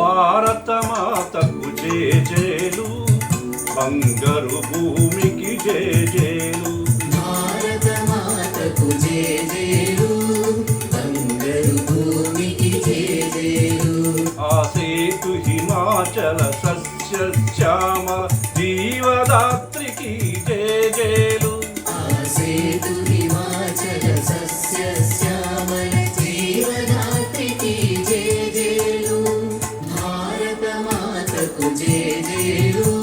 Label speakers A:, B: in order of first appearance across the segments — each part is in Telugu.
A: భారత మాతకు జేజేలు బంగారు భూమికి జేజేలు.
B: భారత మాతకు జేజేలు బంగారు భూమికి జేజేలు.
A: ఆసేతు హిమాచల సస్య శ్యామల జీవదాత్రికి జేజేలు.
B: ఆసేతు హిమాచల సస్య మాతకు జేజేలు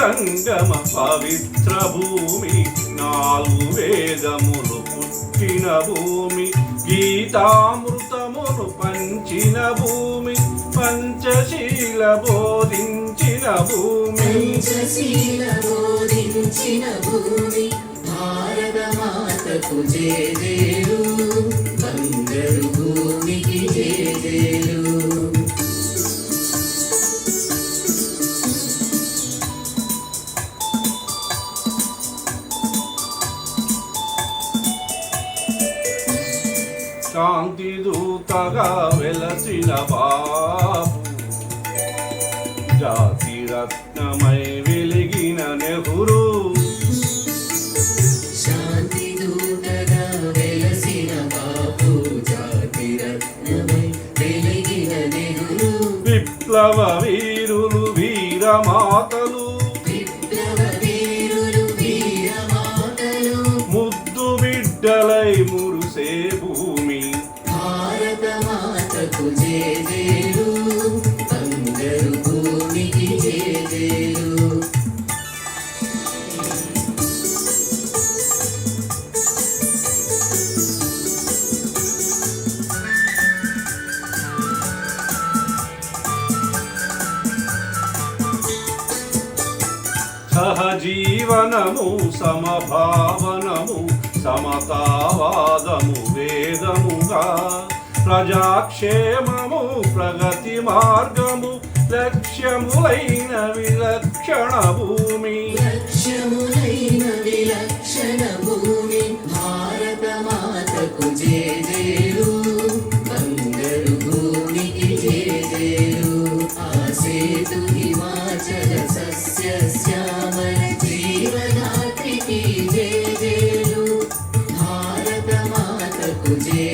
A: సంగమ పవిత్ర భూమి నాలుగు వేదములు పుట్టిన భూమి గీతామృతములు పంచిన భూమి పంచశీల బోధించిన భూమి
B: పంచశీల బోధించిన భూమి భారత మాతకు జేజేలు బంగారు భూమికి జేజేలు
A: శాంతి దూతగా వెలసిన బాబు. జాతి రత్నమై వెలిగిన నెహ్రూ.
B: శాంతి దూతగా వెలసిన బాపు జాతి రత్నమై వెలిగిన నెహ్రూ.
A: విప్లవ వీరులు వీరమాతలు
B: మాతకు జేజేలు బంగారు భూమికి జేజేలు
A: సహజీవనము సమభావనము సమతావాదము వేదముగా ప్రజాక్షేమము ప్రగతి మార్గము లక్ష్యములైన విలక్షణ భూమి
B: లక్ష్యములైన విలక్షణ భూమి భారత మాతకు జేజేలు. బంగారు భూమికి జేజేలు. ఆసేతు హిమాచల సస్య శ్యామల జీవదాత్రికి జేజేలు. భారత మాతకు జే